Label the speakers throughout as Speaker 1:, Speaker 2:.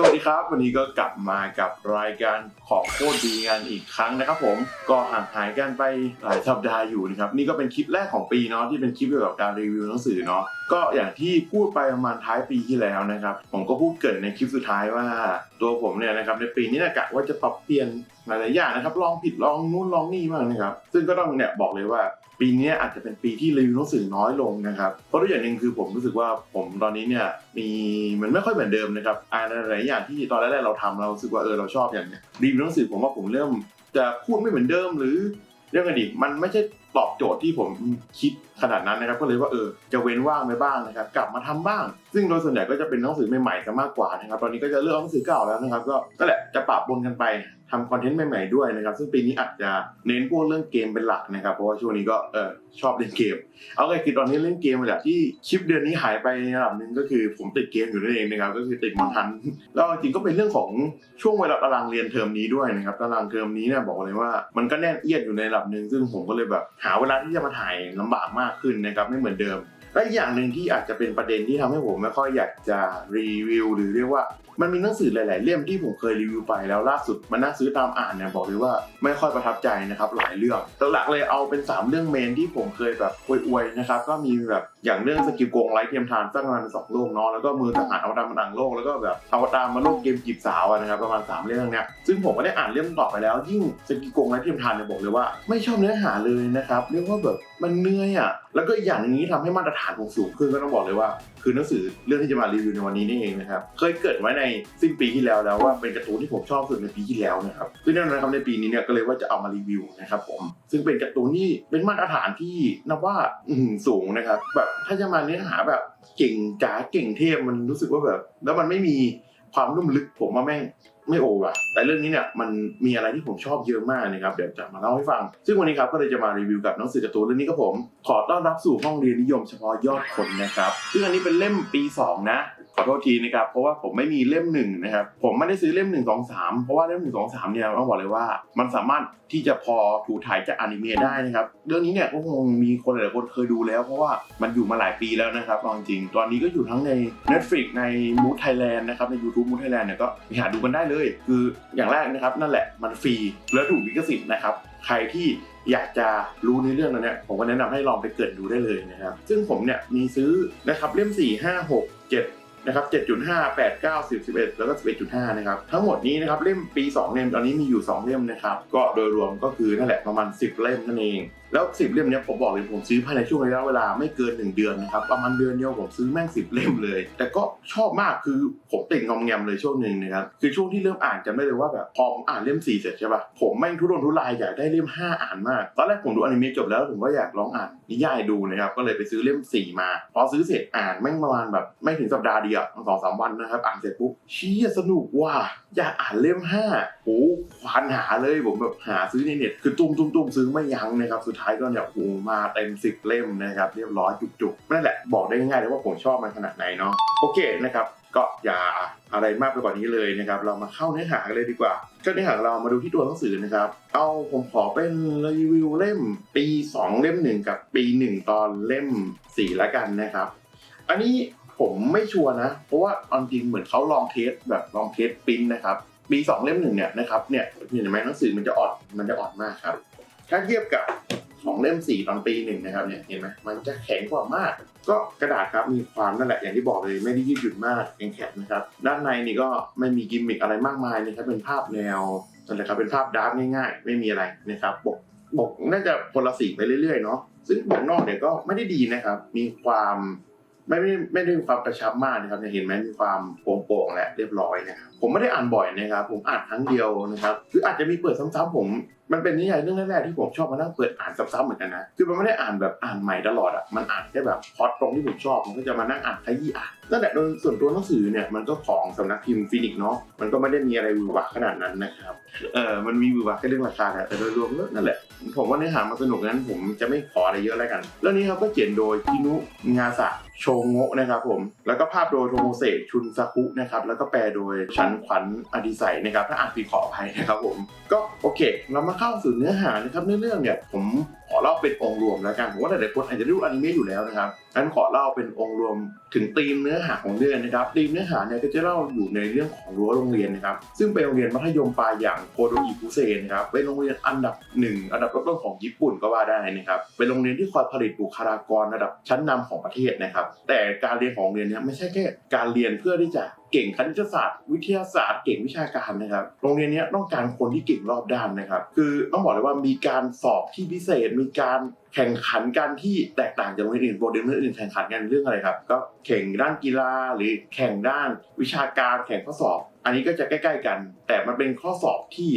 Speaker 1: สวัสดีครับ วันนี้ก็กลับมากับรายการของโคตรดีงานอีกครั้งนะครับผมก็ห่างหายกันไปหลายสัปดาห์อยู่นะครับนี่ก็เป็นคลิปแรกของปีเนาะที่เป็นคลิปเกี่ยวกับการรีวิวหนังสือเนาะก็อย่างที่พูดไปประมาณท้ายปีที่แล้วนะครับผมก็พูดเกรินในคลิปสุดท้ายว่า ตัวผมเนี่ยนะครับในปีนี้นะกะว่าจะปรับเปลี่ยนหลายๆอย่างนะครับลองผิดลองนู้นลองนี่บ้างนะครับซึ่งก็ต้องเนี่ยบอกเลยว่า ปีนี้อาจจะเป็นปีที่รีวิวหนังสือน้อยลงนะครับ เพราะด้วอย่างหนึ่งคือผมรู้สึกว่าผมตอนนี้เนี่ยมีมันไม่ค่อยเหมือนเดิมนะครับอะไรหลายอย่างที่ตอนแรกๆเราทำเราสึกว่าเออเราชอบอย่างเนี้ยรีวิวหนังสือผมว่าผมเริ่มจะพูดไม่เหมือนเดิมหรือเรื่องอะไรดิมันไม่ใช่ตอบโจทย์ที่ผมคิดขนาดนั้นนะครับ ก็เลยว่าเออจะเว้นว่างไปบ้างนะครับ กลับมาทำบ้างซึ่งโดยส่วนใหญ่ก็จะเป็นหนังสือใหม่ๆกันมากกว่านะครับ ตอนนี้ก็จะเลือกหนังสือเก่าแล้วนะครับ ก็นั่นแหละจะปรับปนกันไปทำคอนเทนต์ใหม่ๆด้วยนะครับ ซึ่งปีนี้อาจจะเน้นพวกเรื่องเกมเป็นหลักนะครับ เพราะว่าช่วงนี้ก็เออชอบเล่นเกม เอาไงคือตอนนี้เล่นเกมมาจากที่คลิปเดือนนี้หายไปในระดับหนึ่งก็คือผมติดเกมอยู่นั่นเองนะครับ ก็คือติดมอนทัน แล้วจริงๆก็เป็นเรื่องของช่วงเวลาตารางเรียนเทอมนี้ด้วยนะครับ ตารางเทอมนี้เนี่ยบอกเลยว่ามันก็แน่นเอียดอยู่ในระดับหนึ่งซึ่งผมก็เลยแบบหาเวลาที่จะมาถ่ายลำบากมากขึ้นนะครับไม่เหมือนเดิม และอีกอย่างหนึ่งที่อาจจะเป็นประเด็นที่ทำให้ผมไม่ค่อยอยากจะรีวิวหรือเรียกว่ามันมีหนังสือหลาย ๆ เล่มที่ผมเคยรีวิวไปแล้วล่าสุดมานั่งซื้อตามอ่านเนี่ยบอกเลยว่าไม่ค่อยประทับใจนะครับหลายเรื่องหลักๆเลยเอาเป็น 3 เรื่องเมนที่ผมเคยแบบอวย ๆ นะครับก็มีแบบอย่างเรื่องสกิลโกงไร้เทียมทานสร้างงานสองโลกเนาะแล้วก็มือทหารอวตารมาดังโลกแล้วก็แบบอวตารมาโลกเกมจีบสาวนะครับประมาณ 3 เรื่องเนี้ยซึ่งผมก็ได้อ่านเล่มต่อไปแล้ว ยิ่งสกิลโกงไร้เทียมทานเนี่ยบอกเลยว่า ไม่ชอบเนื้อหาเลยนะครับเรียกว่าแบบมันเหนื่อยอะแล้วก็อย่างนึงที่ทำให้มาตรฐานผมสูงขึ้นก็ต้องบอกเลยว่า คือหนังสือเรื่องที่จะมารีวิวในวันนี้นี่เองนะครับ เคยเกิดไว้ในสิ้นปีที่แล้วแล้วว่าเป็นการ์ตูนที่ผมชอบสุดในปีที่แล้วนะครับซึ่งแน่นอนครับในปีนี้เนี่ยก็เลยว่าจะเอามารีวิวนะครับผมซึ่งเป็นการ์ตูนที่เป็นมาตรฐานที่นับว่าสูงนะครับแบบถ้าจะมาเนื้อหาแบบเก่งจ๋าเก่งเทพมันรู้สึกว่าแบบ แล้วมันไม่มี ความลุ่มลึกผมว่าแม่งไม่โอว่ะแต่เรื่องนี้เนี่ยมันมีอะไรที่ผมชอบเยอะมากนะครับเดี๋ยวจะมาเล่าให้ฟัง ซึ่งวันนี้ครับก็เลยจะมารีวิวกับหนังสือการ์ตูนเรื่องนี้ครับผม ขอต้อนรับสู่ห้องเรียนนิยมเฉพาะยอดคนนะครับซึ่งอันนี้เป็นเล่มปี 2 นะ อโทษทีนะครับเพราะว่าผมไม่มีเล่มหนึ่งนะครับผมไม่ได้ซื้อเล่มหนึ่งสองสามเพราะว่าเล่มหนึ่งสองสามเนี่ยต้องบอกเลยว่า มันสามารถที่จะพอถูถ่ายจากอนิเมะได้นะครับเรื่องนี้เนี่ยก็คงมีคนหลายๆคนเคยดูแล้ว เพราะว่ามันอยู่มาหลายปีแล้วนะครับจริงตอนนี้ก็อยู่ทั้งใน Netflix ใน Mood Thailand นะครับใน YouTube Mood Thailand เนี่ยก็ไปหาดูกันได้เลย คืออย่างแรกนะครับนั่นแหละมันฟรีแล้วถูกลิขสิทธิ์นะครับใครที่อยากจะรู้ในเรื่องนั้นเนี่ยผมก็แนะนำให้ลองไปเกิดดูได้เลยนะครับซึ่งผมเนี่ยมีซื้อนะครับเล่ม4 5 6 7 นะครับ 7.5 8 9 10 11 แล้วก็ 11.5 นะครับ ทั้งหมดนี้นะครับ เล่มปี 2 เล่มตอนนี้มีอยู่ 2 เล่มนะครับ ก็โดยรวมก็คือนั่นแหละประมาณ 10 เล่มนั่นเอง แล้ว 10 เล่มเนี้ยผมบอกเลยผมซื้อภายในช่วงระยะเวลาไม่เกิน 1 เดือนนะครับ ประมาณเดือนเดียวผมซื้อแม่ง 10 เล่มเลย แต่ก็ชอบมากคือผมติดงอมแงมเลยช่วงหนึ่งนะครับ คือช่วงที่เริ่มอ่านจำได้เลยว่าแบบพอผมอ่านเล่ม 4 เสร็จใช่ป่ะ ผมแม่งทุรนทุรายอยากได้เล่ม 5 อ่านมาก ตอนแรกผมดูอนิเมะจบแล้วผมก็อยากลองอ่านนิยายดูนะครับ ก็เลยไปซื้อเล่ม 4 มา พอซื้อเสร็จอ่านแม่งประมาณแบบไม่ถึงสัปดาห์ดียวสองสามวันนะครับ อ่านเสร็จปุ๊บเชี่ยสนุกว่ะอยากอ่านเล่ม5โหควานหาเลยผมแบบหาซื้อในเน็ตคือตุ้มตุ้มตุ้มซื้อไม่ยั้งนะครับ สุดท้ายก็เนี่ยโหมาเต็มสิบเล่มนะครับเรียบร้อยจุกๆนั่นแหละบอกได้ง่ายๆเลยว่าผมชอบมันขนาดไหนเนาะโอเคนะครับก็อย่าอะไรมากไปกว่านี้เลยนะครับ เรามาเข้าเนื้อหากันเลยดีกว่าก็เนื้อหาเรามาดูที่ตัวหนังสือนะครับ เอาผมขอเป็นรีวิวเล่ม ปี 2 เล่ม 1 กับปี 1 ตอนเล่ม4แล้วกันนะครับ อันนี้ ผมไม่ชัวร์นะ เพราะว่าเอาจริงเหมือนเขาลองเทสแบบลองเทสปริ้นนะครับปี2เล่มหนึ่งเนี่ยนะครับเนี่ยเห็นไหมหนังสือมันจะอ่อนมันจะอ่อนมากครับ ถ้าเทียบกับของเล่ม 4 ตอนปีหนึ่งนะครับเนี่ยเห็นไหมมันจะแข็งกว่ามาก ก็กระดาษครับมีความนั่นแหละอย่างที่บอกเลยไม่ได้ยืดหยุ่นมากแข็งๆนะครับ ด้านในนี่ก็ไม่มีกิมมิคอะไรมากมายนะครับเป็นภาพแนวนั่นแหละครับเป็นภาพดาร์กง่ายๆ ไม่มีอะไรนะครับปกปกน่าจะคนละสีไปเรื่อยๆเนาะซึ่งปกนอกเนี่ยก็ไม่ได้ดีนะครับมีความ ไม่ไม่ไม่ได้มีความกระชับมากนะครับจะเห็นไหมมีความโป่งๆและเรียบร้อยนะครับ ผมไม่ได้อ่านบ่อยนะครับ ผมอ่านครั้งเดียวนะครับคืออาจจะมีเปิดซ้ำๆผมมันเป็นนิยายเรื่องแรกๆที่ผมชอบมานั่งเปิดอ่านซ้ำๆเหมือนกันนะคือมันไม่ได้อ่านแบบอ่านใหม่ตลอดอะมันอ่านแค่แบบพอดตรงที่ผมชอบผมก็จะมานั่งอ่านขยี้อ่านนั่นแหละโดยส่วนตัวหนังสือเนี่ยมันก็ของสำนักพิมพ์ฟินิกส์เนาะมันก็ไม่ได้มีอะไรวือหวาขนาดนั้นนะครับเออมันมีวือหวาแค่เรื่องราคาแต่โดยรวมก็นั่นแหละผมว่าเนื้อหามันสนุกนั้นผมจะไม่ขออะไรเยอะแล้วกันเรื่องนี้ครับก็เขียนโดยคินุงาสะโชงโงะนะครับผมแล้วก็ภาพโดยโทโมเซชุนซาคุนะครับแล้วก็แปลโดยชันขวัญอดิไสยนะครับถ้าอ่านผิดขออภัยนะครับผมก็โอเค เรามาเข้าสู่เนื้อหานะครับเนื้อเรื่องเนี่ยผมขอเล่าเป็นองค์รวมแล้วกันผมว่าหลายๆคนอาจจะรู้อนิเมะอยู่แล้วนะครับงั้นขอเล่าเป็นองค์รวมถึงธีมเนื้อหาของเรื่องนะครับธีมเนื้อหาเนี่ยก็จะเล่าอยู่ในเรื่องของรั้วโรงเรียนนะครับ ซึ่งเป็นโรงเรียนมัธยมปลายอย่างโคโดอิคุเซนะครับเป็นโรงเรียนอันดับหนึ่งอันดับต้นๆของญี่ปุ่นก็ว่าได้นะครับเป็นโรงเรียนที่คอยผลิตบุคลากรระดับชั้นนำของประเทศนะครับ แต่การเรียนของโรงเรียนเนี้ไม่ใช่แค่การเรียนเพื่อที่จะเก่งคณิตศาสตร์ วิทยาศาสตร์เก่งวิชาการนะครับ โรงเรียนนี้ต้องการคนที่เก่งรอบด้านนะครับ คือต้องบอกเลยว่ามีการสอบที่พิเศษ มีการแข่งขันกันที่แตกต่างจากโรงเรียนอื่นโรงเรียนอื่นแข่งขันกันเรื่องอะไรครับ ก็แข่งด้านกีฬาหรือแข่งด้านวิชาการแข่งข้อสอบ อันนี้ก็จะใกล้ ๆ กัน แต่มันเป็นข้อสอบที่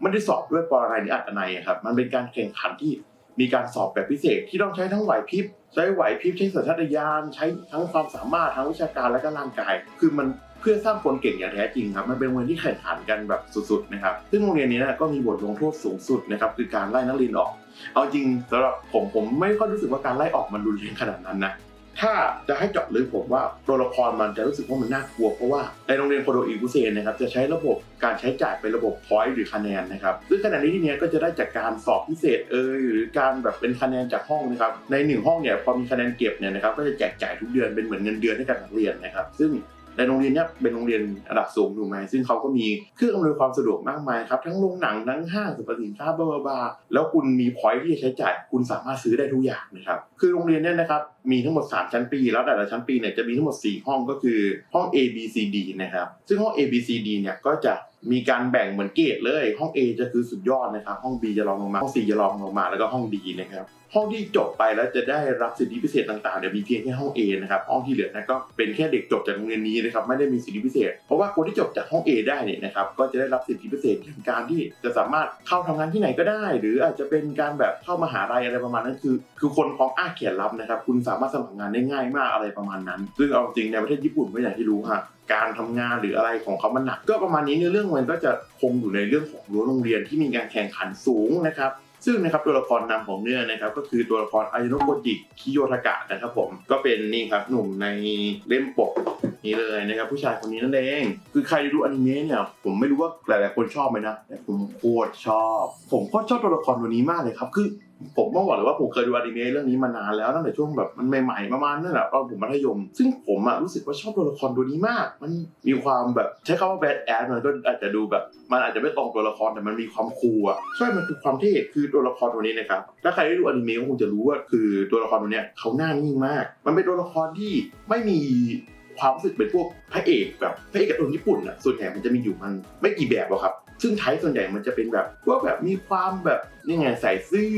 Speaker 1: ไม่ได้สอบด้วยปรนัยหรืออัตนัยครับ มันเป็นการแข่งขันที่มีการสอบแบบพิเศษที่ต้องใช้ทั้งไหวพริบใช้ไหวพริบใช้สัญชาตญาณใช้ทั้งความสามารถทั้งวิชาการและก็ร่างกาย คือมันเพื่อสร้างคนเก่งอย่างแท้จริงครับ มันเป็นโรงเรียนที่แข่งขันกันแบบสุดๆนะครับ ซึ่งโรงเรียนนี้นะก็มีบทลงโทษสูงสุดนะครับคือการไล่นักเรียนออก เอาจริงสำหรับผมผมไม่ค่อยรู้สึกว่าการไล่ออกมันรุนแรงขนาดนั้นนะถ้าจะให้เจาะลึกผมว่าตัวละครมันจะรู้สึกว่ามันน่ากลัวเพราะว่าในโรงเรียนโคโดอิกุเซนนะครับจะใช้ระบบการใช้จ่ายเป็นระบบพอยต์หรือคะแนนนะครับซึ่งคะแนนนี้ที่เนี้ยก็จะได้จากการสอบพิเศษเอยหรือการแบบเป็นคะแนนจากห้องนะครับในหนึ่งห้องเนี่ยพอมีคะแนนเก็บเนี่ยนะครับก็จะแจกจ่ายทุกเดือนเป็นเหมือนเงินเดือนให้กับนักเรียนนะครับซึ่ง ในโรงเรียนเนี้ยเป็นโรงเรียนระดับสูงถูกไหมซึ่งเขาก็มีเครื่องอำนวยความสะดวกมากมายครับทั้งโรงหนังทั้งห้างสรรพสินค้าบลาบลาบาแล้วคุณมีพอยที่จะใช้จ่าย คุณสามารถซื้อได้ทุกอย่างนะครับคือโรงเรียนเนี้ยนะครับ มีทั้งหมด 3 ชั้นปี แล้วแต่ละชั้นปีเนี่ยจะมีทั้งหมด 4 ห้องก็คือห้อง A B C D นะครับ ซึ่งห้อง A B C D เนี่ยก็จะมีการแบ่งเหมือนเกรดเลย ห้อง A จะคือสุดยอดนะครับ ห้อง B จะรองลงมา ห้อง C จะรองลงมา แล้วก็ห้อง D นะครับ ห้องที่จบไปแล้วจะได้รับสิทธิพิเศษต่างๆเดี๋ยวมีเพียงแค่ห้อง A นะครับ ห้องที่เหลือนะก็เป็นแค่เด็กจบจากโรงเรียนนี้นะครับ ไม่ได้มีสิทธิพิเศษ เพราะว่าคนที่จบจากห้อง A ได้เนี่ยนะครับ ก็จะได้รับสิทธิพิเศษอย่างการที่จะสามารถเข้าทำงานที่ไหนก็ได้ หรืออาจจะเป็นการแบบเข้ามหาลัยอะไรประมาณนั้น คือ คือคนพร้อมอ้าเขียนรับนะครับ คุณสามารถสมัครงานได้ง่ายมากอะไรประมาณนั้น ซึ่งเอาจริงในประเทศญี่ปุ่นก็อย่างที่รู้ฮะการทำงานหรืออะไรของเขามันหนัก ก็ประมาณนี้ในเรื่องมันก็จะคงอยู่ในเรื่องของรั้วโรงเรียนที่มีการแข่งขันสูงนะครับซึ่งนะครับตัวละครนำของเรื่องนะครับก็คือตัวละครอายโนโกจิคิโยทากะนะครับผมก็เป็นนี่ครับหนุ่มในเล่มปก นี้เลยนะครับผู้ชายคนนี้นั่นเอง คือใครดูอนิเมะเนี่ยผมไม่รู้ว่าหลายๆคนชอบไหมนะแต่ผมโคตรชอบ ผมโคตรชอบตัวละครตัวนี้มากเลยครับคือผมต้องบอกเลยว่าผมเคยดูอนิเมะเรื่องนี้มานานแล้วตั้งแต่ช่วงแบบมันใหม่ๆประมาณนั่นแหละตอนผมมัธยม ซึ่งผมอะรู้สึกว่าชอบตัวละครตัวนี้มาก มันมีความแบบใช้คำว่าแบดแอดมันก็อาจจะดูแบบ มันอาจจะไม่ตรงตัวละครแต่มันมีความคูลอะใช่มันคือความเท่คือตัวละครตัวนี้นะครับถ้าใครได้ดูอนิเมะก็คงจะรู้ว่าคือตัวละครตัวเนี้ยเขาหน้านิ่งมาก มันเป็นตัวละครที่ไม่มี ความรู้สึกเป็นพวกพระเอกแบบพระเอกการ์ตูนญี่ปุ่นอะส่วนใหญ่มันจะมีอยู่มันไม่กี่แบบหรอกครับ ซึ่งไทยส่วนใหญ่มันจะเป็นแบบพวกแบบมีความแบบ นี่ไงใส่ซื่อ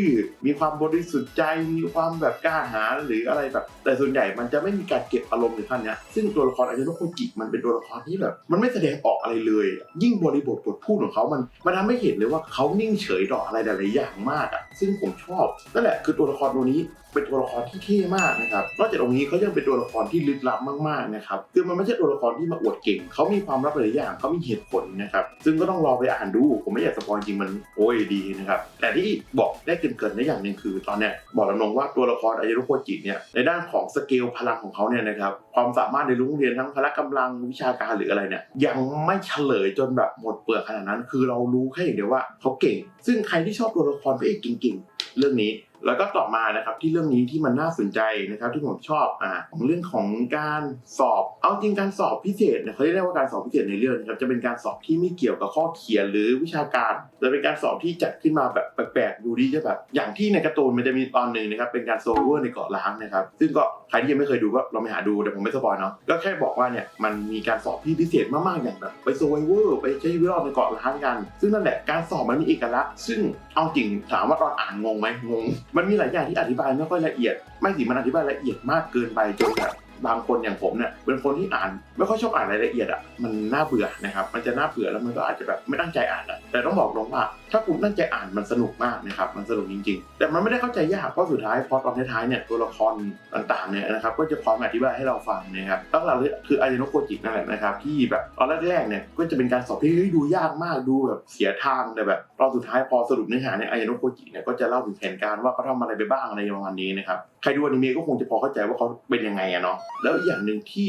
Speaker 1: มีความบริสุทธิ์ใจ มีความแบบกล้าหาญหรืออะไรแบบ แต่ส่วนใหญ่มันจะไม่มีการเก็บอารมณ์ในขั้นเนี้ยซึ่งตัวละครอายุโนโคจิมันเป็นตัวละครที่แบบ มันไม่แสดงออกอะไรเลย ยิ่งบริบทบทพูดของเขามันมันทำให้เห็นเลยว่าเขานิ่งเฉยต่ออะไรหลายๆอย่างมากอะซึ่งผมชอบนั่นแหละคือตัวละครตัวนี้เป็นตัวละครที่เท่มากนะครับ นอกจากตรงนี้เขายังเป็นตัวละครที่ลึกลับมากๆนะครับคือมันไม่ใช่ตัวละครที่มาอวดเก่ง เขามีความลับหลายอย่างเขามีเหตุผลนะครับ ซึ่งก็ต้องรอไปอ่านดู ผมไม่อยากสปอยจริงมันโอ้ยดีนะครับ แต่ที่บอกได้เกินๆได้อย่างหนึ่งคือ ตอนเนี้ยบอกแล้วนงว่าตัวละครอายุรุโคจิเนี่ยในด้านของสเกลพลังของเขาเนี่ยนะครับความสามารถในรุ่งเรียนทั้งพละกำลังวิชาการหรืออะไรเนี่ยยังไม่เฉลยจนแบบหมดเปลือกขนาดนั้น คือเรารู้แค่อย่างเดียวว่าเขาเก่ง ซึ่งใครที่ชอบตัวละครพระเอกเก่งๆ เรื่องนี้ แล้วก็ต่อมานะครับที่เรื่องนี้ที่มันน่าสนใจนะครับที่ผมชอบอ่าของเรื่องของการสอบ เอาจริงการสอบพิเศษเนี่ยเขาเรียกว่าการสอบพิเศษในเรื่องนะครับจะเป็นการสอบที่ไม่เกี่ยวกับข้อเขียนหรือวิชาการจะเป็นการสอบที่จัดขึ้นมาแบบแปลกๆดูดีจะแบบอย่างที่ในการ์ตูนมันจะมีตอนหนึ่งนะครับเป็นการโซเวอร์ในเกาะล้างนะครับซึ่งก็ใครที่ยังไม่เคยดูก็ลองไปหาดูแต่ผมไม่สปอยเนาะก็แค่บอกว่าเนี่ยมันมีการสอบที่พิเศษมากๆอย่างแบบไปโซเวอร์ไปใช้วิรอดในเกาะล้างกัน ซึ่งนั่นแหละการสอบมันมีเอกลักษณ์ซึ่งเอาจริงถามว่าตอนอ่านงงไหมงงมันมีหลายอย่างที่อธิบายไม่ค่อยละเอียด ไม่สิมันอธิบายละเอียดมากเกินไปจนแบบ บางคนอย่างผมเนี่ยเป็นคนที่อ่าน ไม่ค่อยชอบอ่านรายละเอียดอะมันน่าเบื่อนะครับมันจะน่าเบื่อแล้วมันก็อาจจะแบบไม่ตั้งใจอ่านอะแต่ต้องบอกตรงว่า ถ้าคุณตั้งใจอ่านมันสนุกมากนะครับมันสนุกจริง ๆ แต่มันไม่ได้เข้าใจยากเพราะสุดท้ายพอตอนท้ายๆเนี่ยตัวละครต่างๆเนี่ยนะครับก็จะพร้อมอธิบายให้เราฟังนะครับตั้งหลักเลยคืออายโนโกจินั่นแหละนะครับที่แบบตอนแรกๆเนี่ยก็จะเป็นการสอบที่ดูยากมากดูแบบเสียทางแต่แบบตอนสุดท้ายพอสรุปเนื้อหาเนี่ยอายโนโกจิเนี่ยก็จะเล่าถึงแผนการว่าเขาทำอะไรไปบ้างอะไรประมาณนี้นะครับใครดูอนิเมะก็คงจะพอเข้าใจว่าเขาเป็นยังไงอะเนาะแล้วอีกอย่างหนึ่งที่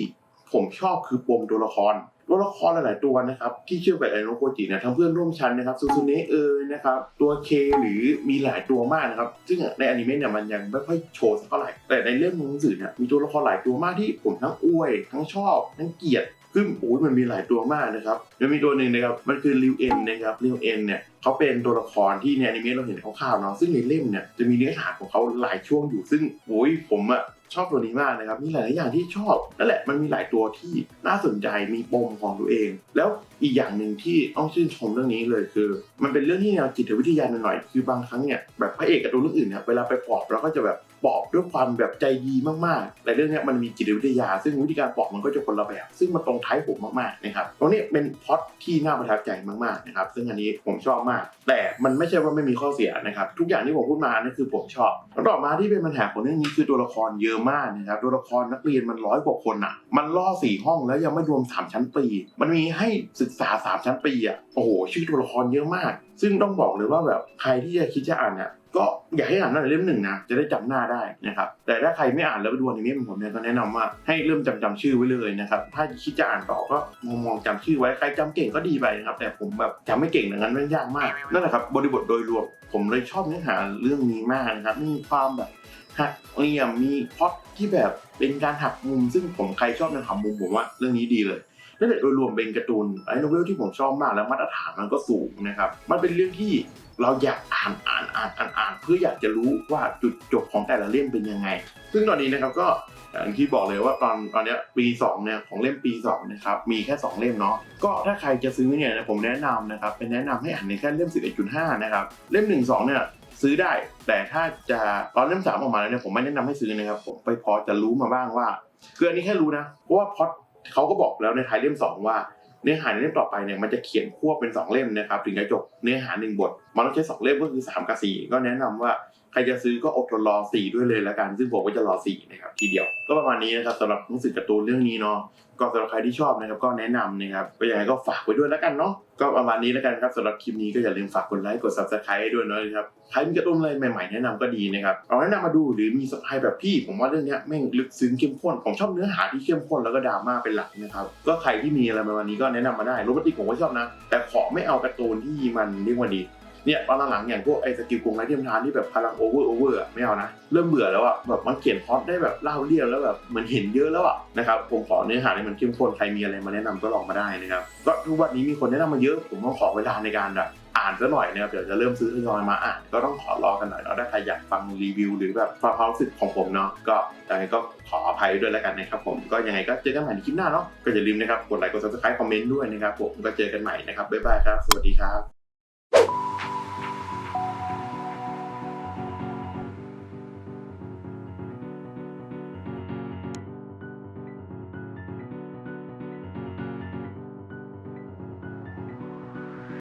Speaker 1: ผมชอบคือปมตัวละครตัวละครหลาย ๆ ตัวนะครับที่เชื่อมกับไอโนโกจิเนี่ยทั้งเพื่อนร่วมชั้นนะครับซูซูเนะเอยนะครับตัวเคหรือมีหลายตัวมากนะครับซึ่งในอนิเมะเนี่ยมันยังไม่ค่อยโชว์สักเท่าไหร่แต่ในเรื่องหนังสือเนี่ยมีตัวละครหลายตัวมากที่ผมทั้งอวย ทั้งชอบ ทั้งเกลียดซึ่งโอ้ยมันมีหลายตัวมากนะครับยังมีตัวหนึ่งนะครับมันคือริวเอ็นนะครับริวเอ็นเนี่ยเขาเป็นตัวละครที่ในอนิเมะเราเห็นคร่าวๆเนาะซึ่งในเล่มเนี่ยจะมีเนื้อหาของเขาหลายช่วงอยู่ซึ่งโอ้ยผมอะชอบตัวนี้มากนะครับมีหลายอย่างที่ชอบนั่นแหละมันมีหลายตัวที่น่าสนใจมีปมของตัวเอง แล้วอีกอย่างหนึ่งที่ต้องชื่นชมเรื่องนี้เลยคือ มันเป็นเรื่องที่แนวจิตวิทยาหน่อยๆคือบางครั้งเนี่ยแบบพระเอกกับตัวเรื่องอื่นเนี่ยเวลาไปปอบเราก็จะแบบปอบด้วยความแบบใจดีมากๆแต่เรื่องนี้มันมีจิตวิทยา ซึ่งวิธีการปอบมันก็จะคนละแบบซึ่งมันตรงไทป์ผมมากๆนะครับตรงนี้เป็นพล็อตที่น่าประทับใจมากๆนะครับซึ่งอันนี้ผมชอบมาก แต่มันไม่ใช่ว่าไม่มีข้อเสียนะครับ ทุกอย่างที่ผมพูดมานั่นคือผมชอบแล้วต่อมาที่เป็นปัญหาของเรื่องนี้คือตัวละครเยอะมากนะครับตัวละครนักเรียนมันร้อยกว่าคนอะ มันล่อสี่ห้องแล้วยังไม่รวมสามชั้นปี มันมีให้ศึกษาสามชั้นปีอะโอ้โหชื่อตัวละครเยอะมาก ซึ่งต้องบอกเลยว่าแบบใครที่จะคิดจะอ่านเนี่ย ก็อยากให้อ่านตั้งแต่เล่มหนึ่งนะจะได้จำหน้าได้นะครับแต่ถ้าใครไม่อ่านแล้วไปดูอนิเมะเหมือนผมเนี่ยก็แนะนำว่าให้เริ่มจำจำชื่อไว้เลยนะครับถ้าคิดจะอ่านต่อก็มองมองจำชื่อไว้ใครจำเก่งก็ดีไปนะครับแต่ผมแบบจำไม่เก่งดังนั้นมันยากมากนั่นแหละครับบริบทโดยรวมผมเลยชอบเนื้อหาเรื่องนี้มากนะครับมีความแบบหักเหลี่ยมมีพล็อตที่แบบเป็นการหักมุม ซึ่งผมใครชอบในหักมุมผมว่าเรื่องนี้ดีเลย นั่นแหละโดยรวมเป็นการ์ตูนไอ้โนเวลที่ผมชอบมากแล้วมาตรฐานมันก็สูงนะครับ มันเป็นเรื่องที่เราอยากอ่านอ่านอ่านอ่านอ่านเพื่ออยากจะรู้ว่าจุดจบของแต่ละเล่มเป็นยังไง ซึ่งตอนนี้นะครับก็อย่างที่บอกเลยว่าตอนตอนนี้ปี2เนี่ยของเล่มปี2นะครับมีแค่ 2 เล่มเนาะก็ถ้าใครจะซื้อเนี่ยนะผมแนะนำนะครับเป็นแนะนำให้อ่านในแค่เล่ม 11.5 นะครับเล่ม 1 2 เนี่ยซื้อได้ แต่ถ้าจะตอนเล่ม3ออกมาแล้วเนี่ยผมไม่แนะนำให้ซื้อนะครับผมไปพอจะรู้มาบ้างว่าคืออันนี้แค่รู้นะเพราะว่าพอ เขาก็บอกแล้วในท้ายเล่มสองว่าเนื้อหาในเล่มต่อไปเนี่ยมันจะเขียนควบเป็นสองเล่มนะครับถึงจะจบเนื้อหาหนึ่งบท มันต้องใช้สองเล่มก็คือสามกับสี่ก็แนะนำว่า ใครจะซื้อก็อดทนรอ4ด้วยเลยละกัน ซึ่งผมก็จะรอ4นะครับทีเดียว ก็ประมาณนี้นะครับสำหรับหนังสือการ์ตูนเรื่องนี้เนาะก็สำหรับใครที่ชอบนะครับก็แนะนำนะครับก็ยังไงก็ฝากไว้ด้วยแล้วกันเนาะก็ประมาณนี้แล้วกันครับสำหรับคลิปนี้ก็อย่าลืมฝากกดไลค์กด subscribe ด้วยนะครับใครมีการ์ตูนอะไรใหม่ๆแนะนำก็ดีนะครับเอาแนะนำมาดูหรือมีสไพแบบพี่ ผมว่าเรื่องนี้แม่งลึกซึ้งเข้มข้นผมชอบเนื้อหาที่เข้มข้นแล้วก็ดราม่าเป็นหลักนะครับก็ใครที่มีอะไรประมาณนี้ก็แนะนำมาได้โรบอติกผมก็ชอบนะ แต่ขอไม่เอาการ์ตูนที่มันเรียกว่าดี เนี่ยตอนหลังๆอย่างพวกไอ้สกิลกงไรเทียมทานที่แบบพลังโอเวอร์โอเวอร์ไม่เอานะเริ่มเบื่อแล้วอะแบบมันเขียนพล็อตได้แบบเล่าเรียวแล้วแบบเหมือนเห็นเยอะแล้วอะนะครับผมขอเนื้อหาที่มันเข้มข้นใครมีอะไรมาแนะนำก็ลองมาได้นะครับก็ทุกวันนี้มีคนแนะนำมาเยอะผมต้องขอเวลาในการแบบอ่านซะหน่อยนะครับเดี๋ยวจะเริ่มซื้อทยอยมาอ่านก็ต้องขอรอกันหน่อยเนาะถ้าใครอยากฟังรีวิว หรือแบบฟังความรู้สึกของผมเนาะก็ยังไงก็ขออภัยด้วยแล้วกันนะครับผมก็ยังไงก็เจอกันใหม่ในคลิปหน้าเนาะก็อย่าลืมนะครับกดไลค์กด subscribe คอมเมนต์ด้วยนะครับผมก็เจอกันใหม่นะครับบ๊ายบายครับ สวัสดีครับ